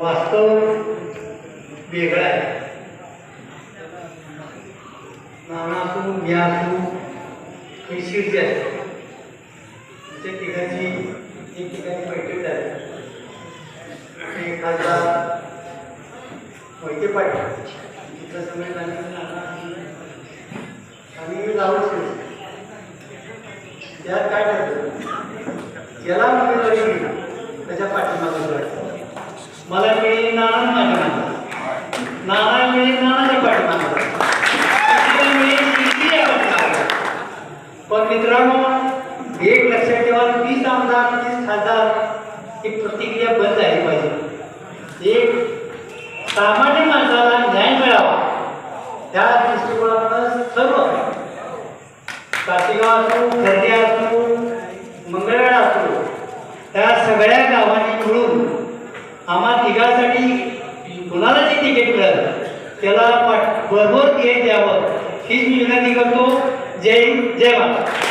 वास्तव वेगळं आहे. नाना असू ही शिरजी आहे. आमच्या ठिकाणी एक ठिकाणी बैठक झाली. एक खासदार मोहिते पाटील. तिथं सगळे झाले नाना आणि त्यात काय ठरतं ज्याला उमेदवारी मिळेल त्याच्या पाठीमागं मला मिळेल नाना माझ्या नाना मिळेल नानाच्या पाठीमागं मिळेल पण मित्रांनो एक लक्षात ठेवा तीस आमदार तीस खासदार ही प्रतिक्रिया बंद झाली पाहिजे. एक सामान्य माणसाला न्याय मिळावा. त्या दृष्टिकोनातून सर्व काशीगाव असो खर्गे असो मंगळवेढा असो त्या सगळ्या गावांनी मिळून आम्हा तिघासाठी कुणाला जे तिकीट मिळालं त्याला पाठ बरोबर ते द्यावं. हीच मी विनंती करतो. जय जय महाराज